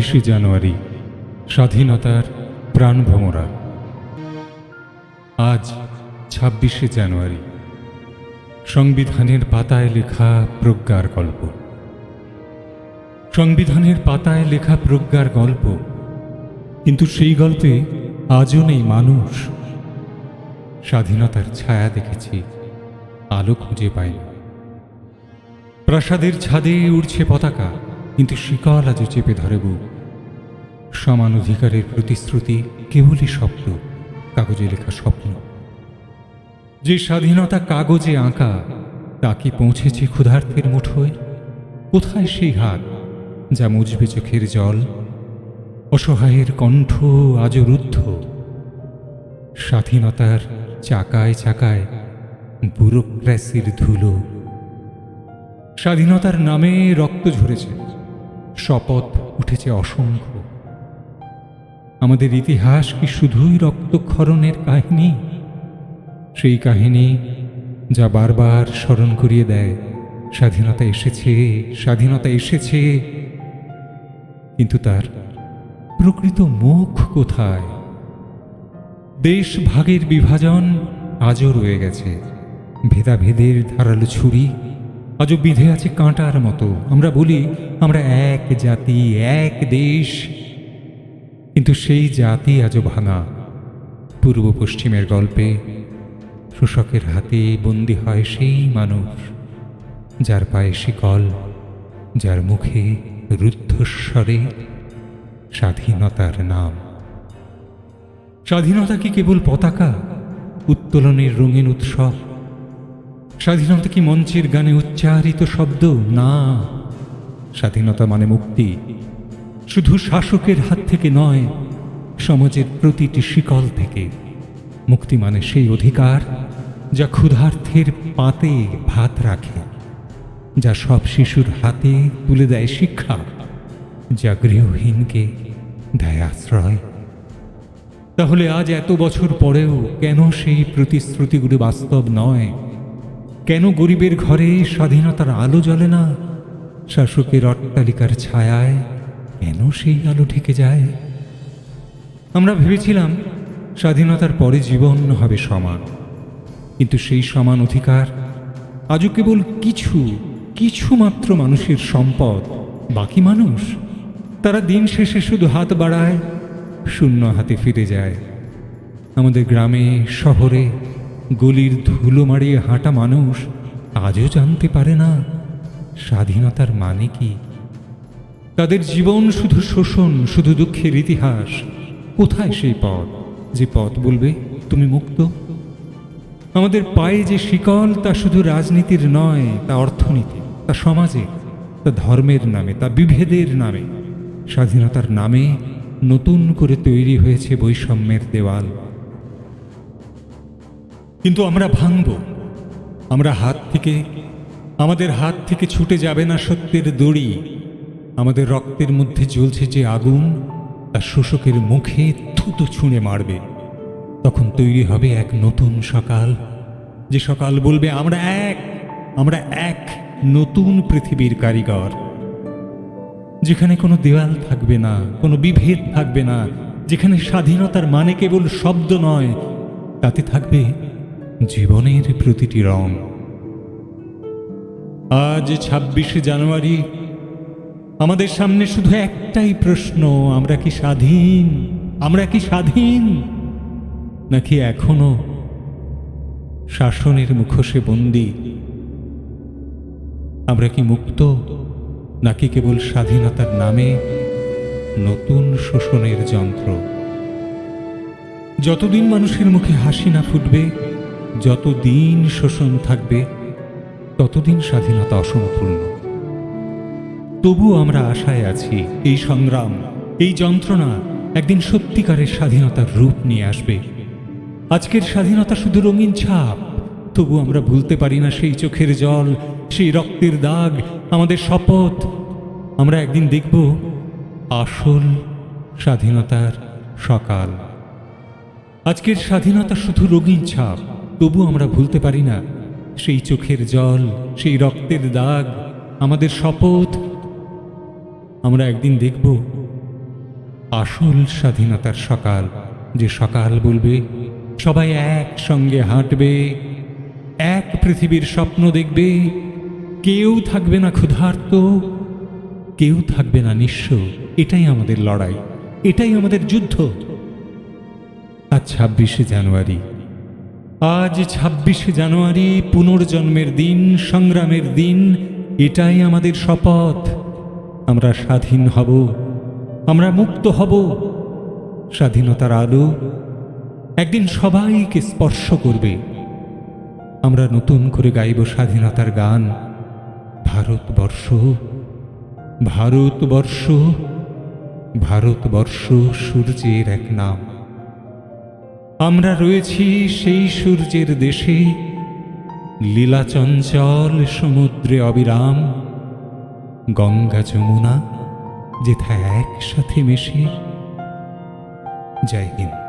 ছাব্বিশে জানুয়ারি, স্বাধীনতার প্রাণভ্রমরা আজ ছাব্বিশে জানুয়ারি, সংবিধানের পাতায় লেখা প্রজ্ঞার গল্প। সংবিধানের পাতায় লেখা প্রজ্ঞার গল্প, কিন্তু সেই গল্পে আজও নেই মানুষ। স্বাধীনতার ছায়া দেখেছি, আলো খুঁজে পাইনি। প্রাসাদের ছাদে উড়ছে পতাকা কিন্তু শিকল আজও চেপে ধরে বুক সমান অধিকারের প্রতিশ্রুতি কেবলই স্বপ্ন, কাগজে লেখা স্বপ্ন। যে স্বাধীনতা কাগজে আঁকা, তা কি পৌঁছেছে ক্ষুধার্থের মুঠোয়? কোথায় সেই হাত, যা মুজবে চোখের জল? অসহায়ের কণ্ঠ আজও রুদ্ধ। স্বাধীনতার চাকায় চাকায় ব্যুরোক্র্যাসির ধুলো। স্বাধীনতার নামে রক্ত ঝরেছে। শপথ উঠেছে অসংখ্য। আমাদের ইতিহাস কি শুধুই রক্তক্ষরণের কাহিনী? সেই কাহিনী যা বারবার স্মরণ করিয়ে দেয়, স্বাধীনতা এসেছে স্বাধীনতা এসেছে। কিন্তু তার প্রকৃত মুখ কোথায়? দেশ ভাগের বিভাজন আজও রয়ে গেছে। ভেদাভেদের ধারালো ছুরি আজও বিধে আছে কাঁটার মতো। আমরা বলি, আমরা এক জাতি, এক দেশ। কিন্তু সেই জাতি আজও ভাঙা। পূর্ব পশ্চিমের গল্পে শোষকের হাতে বন্দি হয় সেই মানুষ, যার পায়ে শিকল, যার মুখে রুদ্ধস্বরে স্বাধীনতার নাম। স্বাধীনতা কি কেবল পতাকা, উত্তোলনের রঙিন উৎসব? স্বাধীনতা কি মঞ্চের গানে উচ্চারিত শব্দ? না। স্বাধীনতা মানে মুক্তি। শুধু শাসকের হাত থেকে নয়, সমাজের প্রতিটি শিকল থেকে। মুক্তি মানে সেই অধিকার যা ক্ষুধার্থের পাতে ভাত রাখে, যা সব শিশুর হাতে তুলে দেয় শিক্ষা, যা গৃহহীনকে দেয় আশ্রয়। তাহলে আজ এত বছর পরেও কেন সেই প্রতিশ্রুতিগুলি বাস্তব নয়? কেন গরিবের ঘরে স্বাধীনতার আলো জ্বলে না? শাসকের অট্টালিকার ছায়ায় কেন সেই আলো ঠেকে যায়? আমরা ভেবেছিলাম স্বাধীনতার পরে জীবন হবে সমান। কিন্তু সেই সমান অধিকার আজও কেবল কিছু কিছু মাত্র মানুষের সম্পদ, বাকি মানুষ তারা দিন শেষে শুধু হাত বাড়ায়, শূন্য হাতে ফিরে যায়। আমাদের গ্রামে, শহরে গলির ধুলো মারিয়ে হাঁটা মানুষ আজও জানতে পারে না স্বাধীনতার মানে কি। তাদের জীবন শুধু শোষণ, শুধু দুঃখের ইতিহাস। কোথায় সেই পথ? যে পথ বলবে, তুমি মুক্ত? আমাদের পায়ে যে শিকল, তা শুধু রাজনীতির নয়, তা অর্থনীতি, তা সমাজে, তা ধর্মের নামে, তা বিভেদের নামে। স্বাধীনতার নামে নতুন করে তৈরি হয়েছে বৈষম্যের দেওয়াল। কিন্তু আমরা ভাঙব। আমরা হাত থেকে, আমাদের হাত থেকে ছুটে যাবে না সত্যের দড়ি। আমাদের রক্তের মধ্যে জ্বলছে যে আগুন, তা শোষকের মুখে থুতো ছুঁড়ে মারবে। তখন তৈরি হবে এক নতুন সকাল। যে সকাল বলবে, আমরা এক আমরা এক নতুন পৃথিবীর কারিগর। যেখানে কোনো দেওয়াল থাকবে না, কোনো বিভেদ থাকবে না, যেখানে স্বাধীনতার মানে কেবল শব্দ নয়, তাতে থাকবে জীবনের প্রতিটি রং। আজ ছাব্বিশে জানুয়ারি, আমাদের সামনে শুধু একটাই প্রশ্ন, আমরা কি স্বাধীন? আমরা কি স্বাধীন? নাকি এখনও শাসনের মুখোশে বন্দী? আমরা কি মুক্ত, নাকি কেবল স্বাধীনতার নামে নতুন শোষণের যন্ত্র? যতদিন মানুষের মুখে হাসি না ফুটবে যতদিন শোষণ থাকবে, ততদিন স্বাধীনতা অসম্পূর্ণ। তবু আমরা আশায় আছি, এই সংগ্রাম, এই যন্ত্রণা একদিন সত্যিকারের স্বাধীনতার রূপ নিয়ে আসবে। আজকের স্বাধীনতা শুধু রঙিন ছাপ, তবু আমরা ভুলতে পারি না সেই চোখের জল, সেই রক্তের দাগ, আমাদের শপথ। আমরা একদিন দেখব আসল স্বাধীনতার সকাল। আজকের স্বাধীনতা শুধু রঙিন ছাপ তবু আমরা ভুলতে পারি না। সেই চোখের জল, সেই রক্তের দাগ, আমাদের শপথ। আমরা একদিন দেখব আসল স্বাধীনতার সকাল, যে সকাল বলবে, সবাই একসঙ্গে হাঁটবে, এক পৃথিবীর স্বপ্ন দেখবে। কেউ থাকবে না ক্ষুধার্ত, কেউ থাকবে না নিঃস্ব, এটাই আমাদের লড়াই, এটাই আমাদের যুদ্ধ। আজ ছাব্বিশে জানুয়ারি আজ ছাব্বিশে জানুয়ারি পুনর্জন্মের দিন, সংগ্রামের দিন, এটাই আমাদের শপথ। আমরা স্বাধীন হব, আমরা মুক্ত হব, স্বাধীনতার আলো একদিন সবাইকে স্পর্শ করবে। আমরা নতুন করে গাইব স্বাধীনতার গান। ভারতবর্ষ ভারতবর্ষ ভারতবর্ষ সূর্যের এক নাম। আমরা রয়েছি সেই সূর্যের দেশে, লীলাচঞ্চল সমুদ্রে অবিরাম, গঙ্গা যমুনা যেথা একসাথে মেশে। জয় হিন্দ।